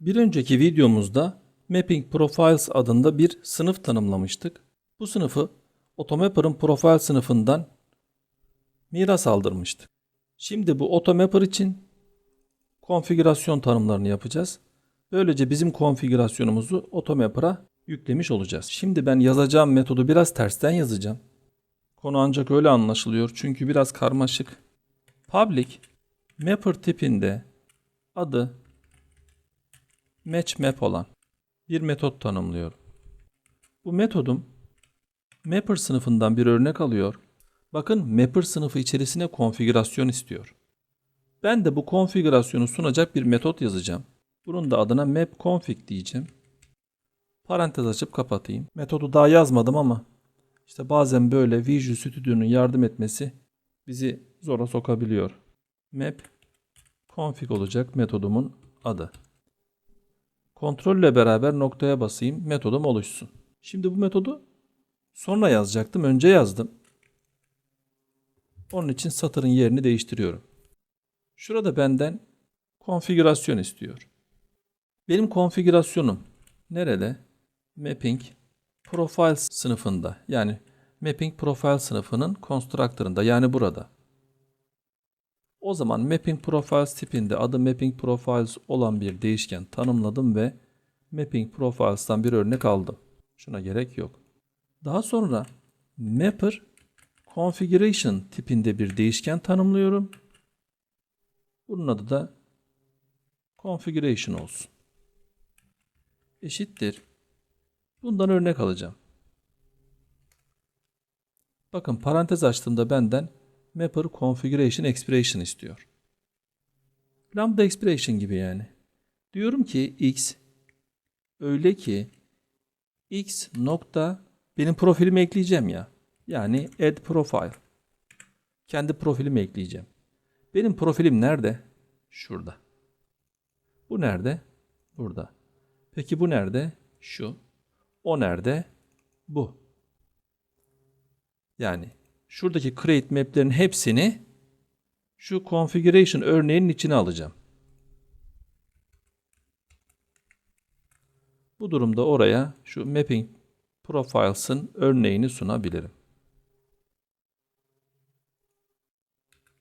Bir önceki videomuzda Mapping Profiles adında bir sınıf tanımlamıştık. Bu sınıfı Automapper'ın Profile sınıfından miras aldırmıştık. Şimdi bu Automapper için konfigürasyon tanımlarını yapacağız. Böylece bizim konfigürasyonumuzu Automapper'a yüklemiş olacağız. Şimdi ben yazacağım metodu biraz tersten yazacağım. Konu ancak öyle anlaşılıyor çünkü biraz karmaşık. Public mapper tipinde adı match map olan bir metot tanımlıyorum. Bu metodum mapper sınıfından bir örnek alıyor. Bakın mapper sınıfı içerisine konfigürasyon istiyor. Ben de bu konfigürasyonu sunacak bir metot yazacağım. Bunun da adına map config diyeceğim. Parantez açıp kapatayım. Metodu daha yazmadım ama işte bazen böyle Visual Studio'nun yardım etmesi bizi zora sokabiliyor. Map config olacak metodumun adı. Kontrolle beraber noktaya basayım. Metodum oluşsun. Şimdi bu metodu sonra yazacaktım. Önce yazdım. Onun için satırın yerini değiştiriyorum. Şurada benden konfigürasyon istiyor. Benim konfigürasyonum nerede? Mapping Profile sınıfında. Yani Mapping Profile sınıfının constructor'ında yani burada. O zaman Mapping Profiles tipinde adı Mapping Profiles olan bir değişken tanımladım ve Mapping Profiles'tan bir örnek aldım. Şuna gerek yok. Daha sonra Mapper Configuration tipinde bir değişken tanımlıyorum. Bunun adı da Configuration olsun. Eşittir. Bundan örnek alacağım. Bakın parantez açtığımda benden Mapper Configuration Expression istiyor. Lambda Expression gibi yani. Diyorum ki x öyle ki x nokta benim profilimi ekleyeceğim ya. Yani add profile. Kendi profilimi ekleyeceğim. Benim profilim nerede? Şurada. Bu nerede? Burada. Peki bu nerede? Şu. O nerede? Bu. Yani şuradaki create map'lerin hepsini şu configuration örneğinin içine alacağım. Bu durumda oraya şu mapping profiles'ın örneğini sunabilirim.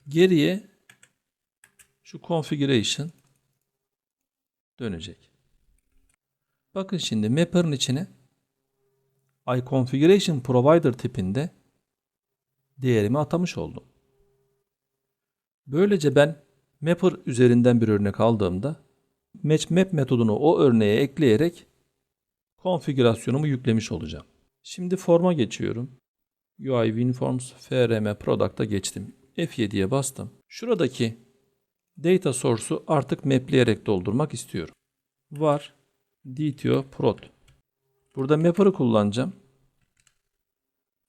Geriye şu configuration dönecek. Bakın şimdi mapper'ın içine iConfiguration Provider tipinde değerimi atamış oldum. Böylece ben mapper üzerinden bir örnek aldığımda matchMap metodunu o örneğe ekleyerek konfigürasyonumu yüklemiş olacağım. Şimdi forma geçiyorum. UI WinForms FRM Product'a geçtim. F7'ye bastım. Şuradaki data source'u artık mapleyerek doldurmak istiyorum. Var DTO prod. Burada mapper'ı kullanacağım.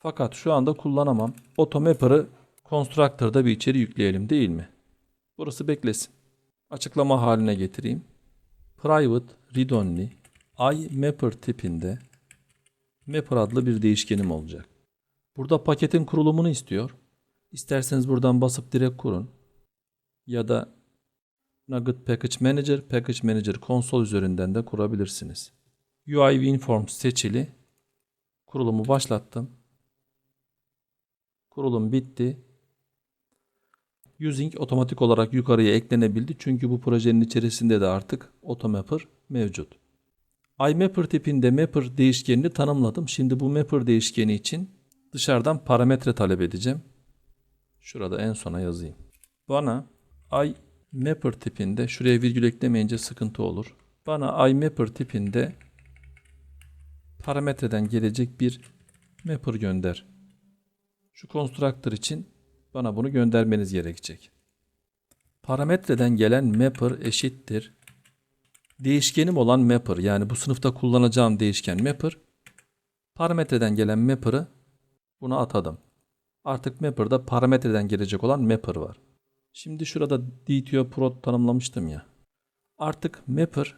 Fakat şu anda kullanamam. Automapper'ı constructor'da bir içeri yükleyelim değil mi? Burası beklesin. Açıklama haline getireyim. Private read only iMapper tipinde mapper adlı bir değişkenim olacak. Burada paketin kurulumunu istiyor. İsterseniz buradan basıp direkt kurun. Ya da Nugget Package Manager, Package Manager konsol üzerinden de kurabilirsiniz. UI WinForms seçili. Kurulumu başlattım. Kurulum bitti. Using otomatik olarak yukarıya eklenebildi. Çünkü bu projenin içerisinde de artık Automapper mevcut. iMapper tipinde Mapper değişkenini tanımladım. Şimdi bu Mapper değişkeni için dışarıdan parametre talep edeceğim. Şurada en sona yazayım. Bana iMapper tipinde şuraya virgül eklemeyince sıkıntı olur. Bana iMapper tipinde parametreden gelecek bir mapper gönder. Şu constructor için bana bunu göndermeniz gerekecek. Parametreden gelen mapper eşittir. Değişkenim olan mapper yani bu sınıfta kullanacağım değişken mapper. Parametreden gelen mapper'ı buna atadım. Artık mapper'da parametreden gelecek olan mapper var. Şimdi şurada DTO prod tanımlamıştım ya. Artık mapper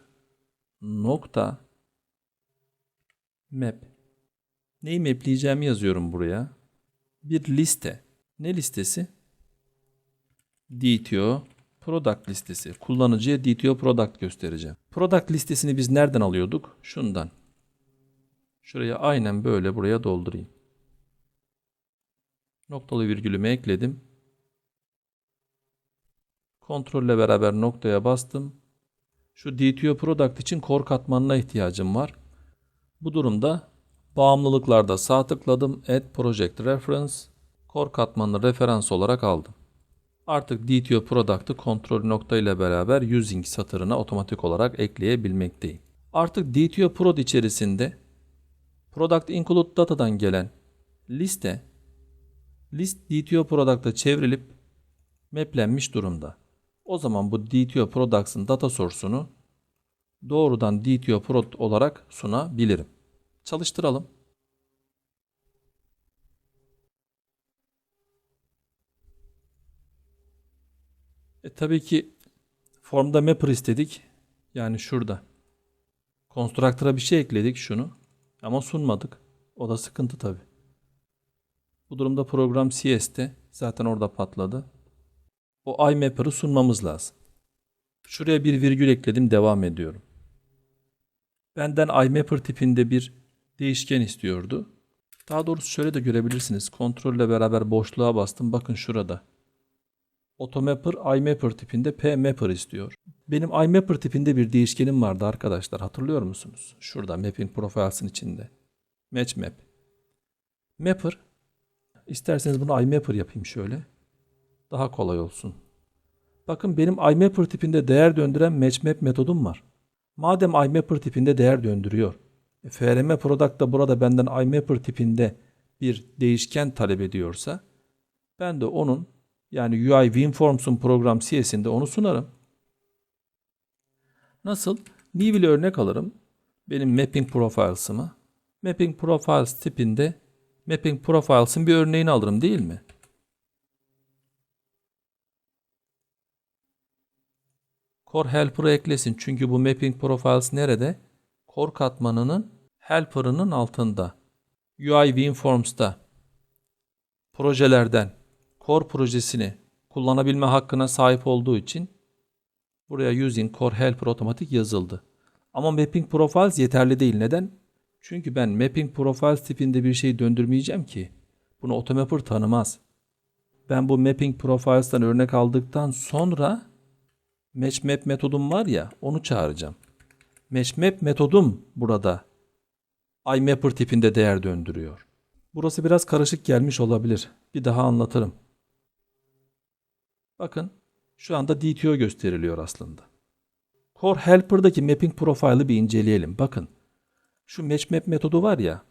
nokta map neyi mapleyeceğimi yazıyorum buraya bir liste. Ne listesi? DTO Product listesi. Kullanıcıya DTO product göstereceğim. Product listesini biz nereden alıyorduk? Şundan. Şuraya aynen böyle buraya doldurayım. Noktalı virgülümü ekledim. Kontrolle beraber noktaya bastım. Şu DTO product için core katmanına ihtiyacım var. Bu durumda bağımlılıklarda sağ tıkladım. Add project reference. Core katmanını referans olarak aldım. Artık DTO product'ı kontrol nokta ile beraber using satırına otomatik olarak ekleyebilmekteyim. Artık DTO prod içerisinde product include data'dan gelen liste list DTO product'a çevrilip maplenmiş durumda. O zaman bu DTO products'ın data source'unu doğrudan DTO prod olarak sunabilirim. Çalıştıralım. E tabii ki formda mapper istedik. Yani şurada. Constructor'a bir şey ekledik şunu. Ama sunmadık. O da sıkıntı tabii. Bu durumda program CS'te zaten orada patladı. O iMapper'ı sunmamız lazım. Şuraya bir virgül ekledim devam ediyorum. Benden iMapper tipinde bir değişken istiyordu. Daha doğrusu şöyle de görebilirsiniz. Kontrolle beraber boşluğa bastım. Bakın şurada. Automapper iMapper tipinde PMapper istiyor. Benim iMapper tipinde bir değişkenim vardı arkadaşlar. Hatırlıyor musunuz? Şurada Mapping Profiles'ın içinde. Match Map. Mapper. İsterseniz bunu iMapper yapayım şöyle. Daha kolay olsun. Bakın benim iMapper tipinde değer döndüren MatchMap metodum var. Madem iMapper tipinde değer döndürüyor. FRM Product da burada benden iMapper tipinde bir değişken talep ediyorsa ben de onun yani UI WinForms'un program CS'inde onu sunarım. Nasıl? New ile örnek alırım. Benim Mapping Profiles'ımı. Mapping Profiles tipinde Mapping Profiles'ın bir örneğini alırım değil mi? Core Helper'ı eklesin. Çünkü bu Mapping Profiles nerede? Core katmanının Helper'ının altında. UI WinForms'ta projelerden Core projesini kullanabilme hakkına sahip olduğu için buraya using Core Helper otomatik yazıldı. Ama Mapping Profiles yeterli değil. Neden? Çünkü ben Mapping Profiles tipinde bir şey döndürmeyeceğim ki. Bunu Automapper tanımaz. Ben bu Mapping Profiles'tan örnek aldıktan sonra MatchMap metodum var ya onu çağıracağım. MatchMap metodum burada iMapper tipinde değer döndürüyor. Burası biraz karışık gelmiş olabilir. Bir daha anlatırım. Bakın şu anda DTO gösteriliyor aslında. Core Helper'daki mapping profile'ı bir inceleyelim. Bakın şu matchmap metodu var ya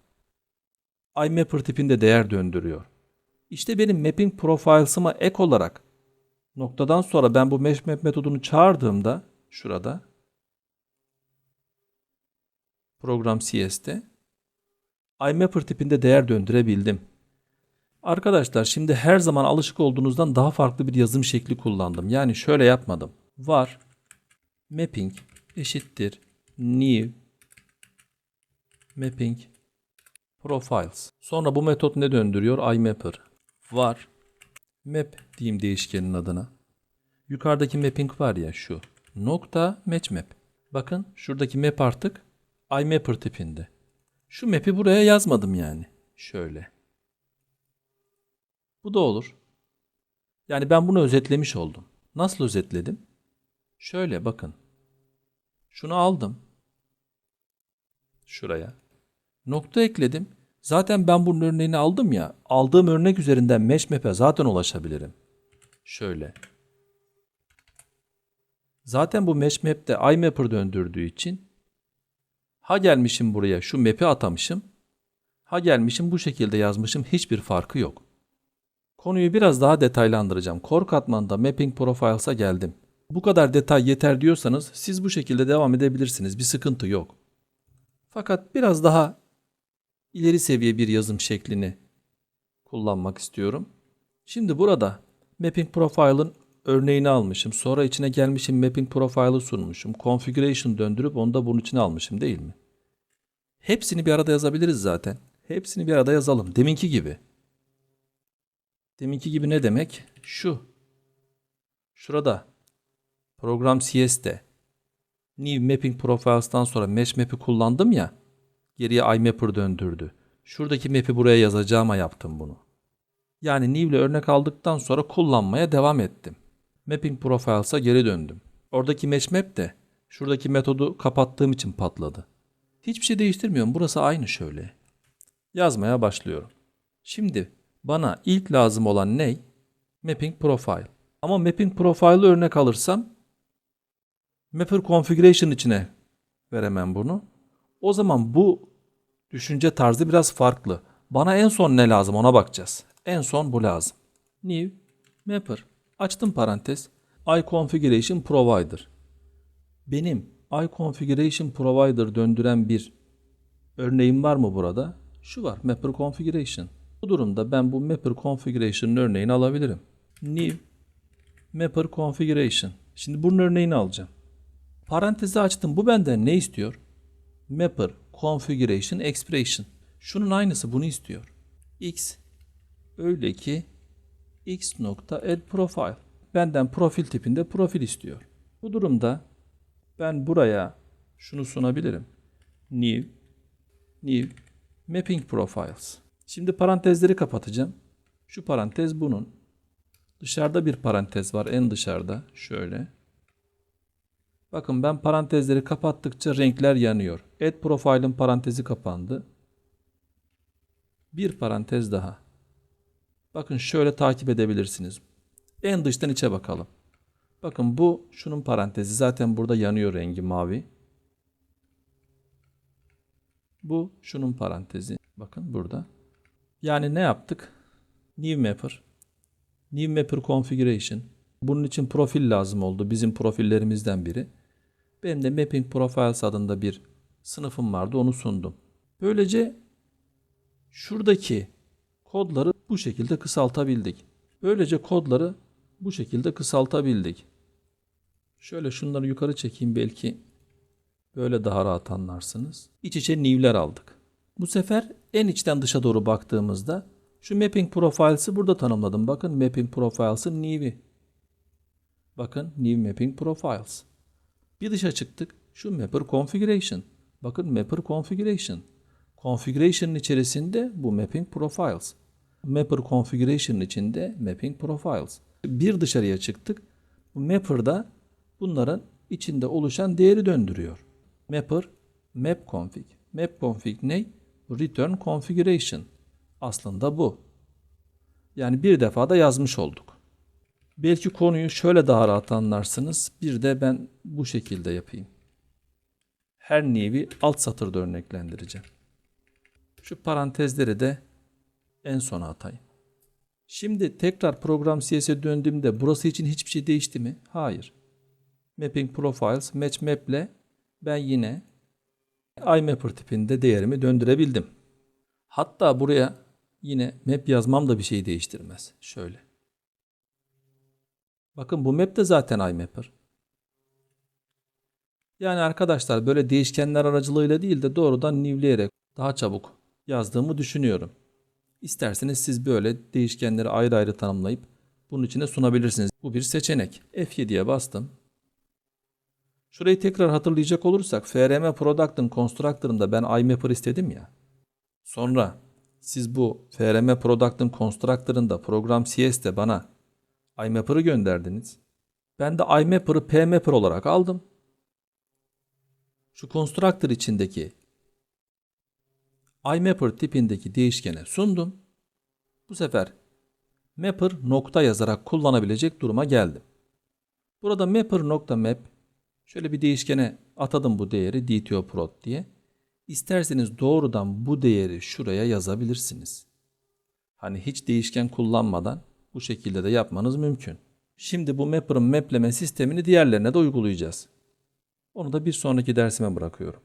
iMapper tipinde değer döndürüyor. İşte benim mapping profiles'ıma ek olarak noktadan sonra ben bu matchmap metodunu çağırdığımda şurada program CS'te iMapper tipinde değer döndürebildim. Arkadaşlar şimdi her zaman alışık olduğunuzdan daha farklı bir yazım şekli kullandım. Yani şöyle yapmadım. Var mapping eşittir new mapping profiles. Sonra bu metot ne döndürüyor? iMapper. Var map diyeyim değişkenin adına. Yukarıdaki mapping var ya şu. Nokta match map. Bakın şuradaki map artık iMapper tipinde. Şu map'i buraya yazmadım yani. Şöyle. Bu da olur. Yani ben bunu özetlemiş oldum. Nasıl özetledim? Şöyle bakın. Şunu aldım. Şuraya. Nokta ekledim. Zaten ben bunun örneğini aldım ya. Aldığım örnek üzerinden mesh map'e zaten ulaşabilirim. Şöyle. Zaten bu mesh map'te iMapper döndürdüğü için ha gelmişim buraya şu map'i atamışım. Ha gelmişim bu şekilde yazmışım. Hiçbir farkı yok. Konuyu biraz daha detaylandıracağım. Core katmanda Mapping Profiles'a geldim. Bu kadar detay yeter diyorsanız siz bu şekilde devam edebilirsiniz. Bir sıkıntı yok. Fakat biraz daha ileri seviye bir yazım şeklini kullanmak istiyorum. Şimdi burada Mapping Profile'ın örneğini almışım. Sonra içine gelmişim Mapping Profile'ı sunmuşum. Configuration döndürüp onu da bunun içine almışım değil mi? Hepsini bir arada yazabiliriz zaten. Hepsini bir arada yazalım. Deminki gibi. Deminki gibi ne demek? Şu. Şurada program CS'de New Mapping Profiles'tan sonra Mesh Map'i kullandım ya. Geriye iMapper döndürdü. Şuradaki map'i buraya yazacağıma yaptım bunu. Yani New ile örnek aldıktan sonra kullanmaya devam ettim. Mapping Profiles'a geri döndüm. Oradaki Mesh Map de şuradaki metodu kapattığım için patladı. Hiçbir şey değiştirmiyorum. Burası aynı şöyle. Yazmaya başlıyorum. Şimdi bana ilk lazım olan ne? Mapping Profile. Ama Mapping Profile'ı örnek alırsam Mapper Configuration içine veremem bunu. O zaman bu düşünce tarzı biraz farklı. Bana en son ne lazım ona bakacağız. En son bu lazım. New Mapper. Açtım parantez. iConfiguration Provider. Benim iConfiguration Provider döndüren bir örneğim var mı burada? Şu var. Mapper Configuration. Bu durumda ben bu Mapper Configuration'ın örneğini alabilirim. New Mapper Configuration. Şimdi bunun örneğini alacağım. Parantezi açtım. Bu benden ne istiyor? Mapper Configuration Expression. Şunun aynısı bunu istiyor. X öyle ki x nokta add profile. Benden profil tipinde profil istiyor. Bu durumda ben buraya şunu sunabilirim. New New Mapping Profiles. Şimdi parantezleri kapatacağım. Şu parantez bunun. Dışarıda bir parantez var en dışarıda. Şöyle. Bakın ben parantezleri kapattıkça renkler yanıyor. Add Profile'ın parantezi kapandı. Bir parantez daha. Bakın şöyle takip edebilirsiniz. En dıştan içe bakalım. Bakın bu şunun parantezi. Zaten burada yanıyor rengi mavi. Bu şunun parantezi. Bakın burada. Yani ne yaptık? New Mapper. New Mapper Configuration. Bunun için profil lazım oldu. Bizim profillerimizden biri. Benim de Mapping Profiles adında bir sınıfım vardı. Onu sundum. Böylece şuradaki kodları bu şekilde kısaltabildik. Böylece kodları bu şekilde kısaltabildik. Şöyle şunları yukarı çekeyim belki böyle daha rahat anlarsınız. İç içe new'ler aldık. Bu sefer en içten dışa doğru baktığımızda şu mapping profiles'ı burada tanımladım. Bakın mapping profiles'ın new'i. Bakın new mapping profiles. Bir dışa çıktık. Şu mapper configuration. Bakın mapper configuration. Configuration'ın içerisinde bu mapping profiles. Mapper configuration'ın içinde mapping profiles. Bir dışarıya çıktık. Mapper'da bunların içinde oluşan değeri döndürüyor. Mapper map config. Map config ne? Return configuration. Aslında bu. Yani bir defa da yazmış olduk. Belki konuyu şöyle daha rahat anlarsınız. Bir de ben bu şekilde yapayım. Her nevi alt satırda örneklendireceğim. Şu parantezleri de en sona atayım. Şimdi tekrar program CS'e döndüğümde burası için hiçbir şey değişti mi? Hayır. Mapping Profiles Match Map ile ben yine iMapper tipinde değerimi döndürebildim. Hatta buraya yine map yazmam da bir şey değiştirmez. Şöyle. Bakın bu map de zaten iMapper. Yani arkadaşlar böyle değişkenler aracılığıyla değil de doğrudan newleyerek daha çabuk yazdığımı düşünüyorum. İsterseniz siz böyle değişkenleri ayrı ayrı tanımlayıp bunun içine sunabilirsiniz. Bu bir seçenek. F7'ye bastım. Şurayı tekrar hatırlayacak olursak FRM Product'ın Constructor'ında ben iMapper istedim ya. Sonra siz bu FRM Product'ın Constructor'ında program CS'de bana iMapper'ı gönderdiniz. Ben de iMapper'ı PMapper olarak aldım. Şu Constructor içindeki iMapper tipindeki değişkene sundum. Bu sefer mapper nokta yazarak kullanabilecek duruma geldim. Burada mapper nokta map şöyle bir değişkene atadım bu değeri dto prod diye. İsterseniz doğrudan bu değeri şuraya yazabilirsiniz. Hani hiç değişken kullanmadan bu şekilde de yapmanız mümkün. Şimdi bu mapper'ın mapleme sistemini diğerlerine de uygulayacağız. Onu da bir sonraki dersime bırakıyorum.